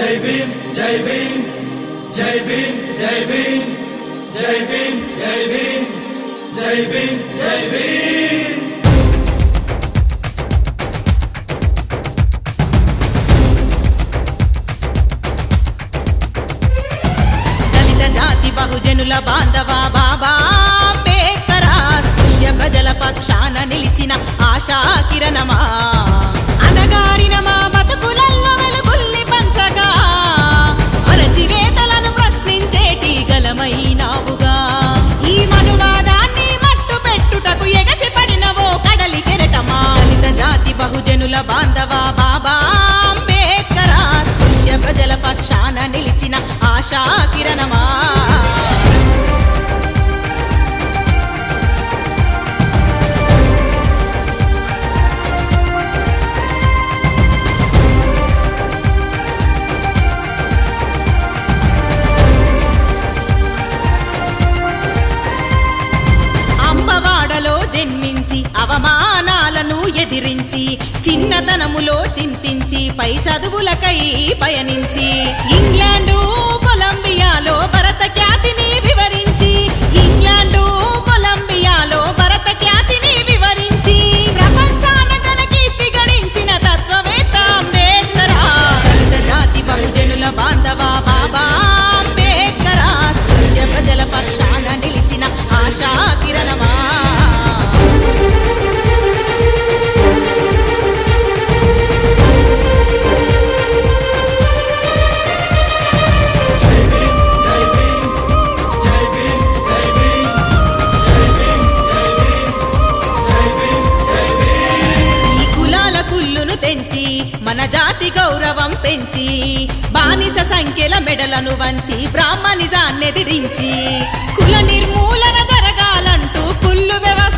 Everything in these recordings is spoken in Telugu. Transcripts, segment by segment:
జై భీమ్ జై భీమ్ జై భీమ్ జై భీమ్ జై భీమ్ జై భీమ్ జై భీమ్ జై భీమ్. దళిత జాతి బహుజనుల బాంధవా బాబా అంబేద్కరా ప్రజల పక్షాన నిలిచిన ఆశా కిరణమా. పక్షాన నిలిచిన ఆశా కిరణమా. అవమానా జన్మించి చిన్నతనములో చింతించి పై చదువులకై పయనించి ఇంగ్లాండు కొలంబియాలో భరత ఖ్యాతిని మన జాతి గౌరవం పెంచి బానిస సంఖ్యల మెడలను వంచి బ్రాహ్మణిజాన్నెదిరించి కుల నిర్మూలన జరగాలంటూ కుల్లు వ్యవస్థ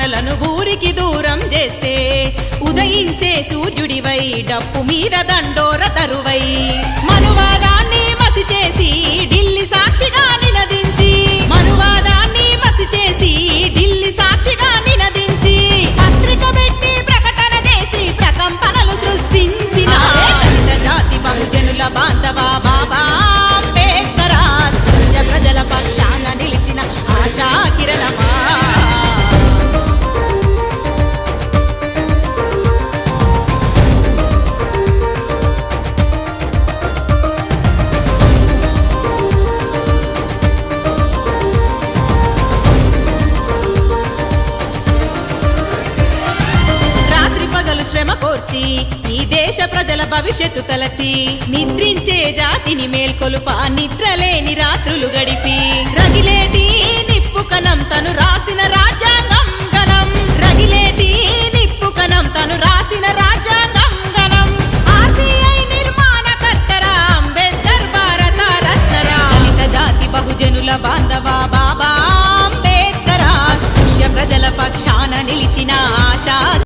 మనలను ఊరికి దూరం చేస్తే ఉదయించే సూర్యుడివై డప్పు మీద దండోర తరువై. మనువాదా రాత్రి శ్రమ కోర్చి ఈ దేశ ప్రజల భవిష్యత్తు తలచి నిద్రించే జాతిని మేల్కొలుప నిద్రలేని రాత్రులు గడిపి. రగిలేటి నిప్పు కణం తను రాసిన రాజ్యాంగం గణం. రగిలేటి నిప్పు కణం తను రాసిన రాజ్యాంగం గణం. ఆర్బీఐ నిర్మాణకర్తరా అంబేద్కర్ భారత రత్నరా దళిత జాతి బహుజనుల బాంధవ బాబా అంబేద్కర. స్పృశ్య ప్రజల పక్షాన నిలిచిన ఆశా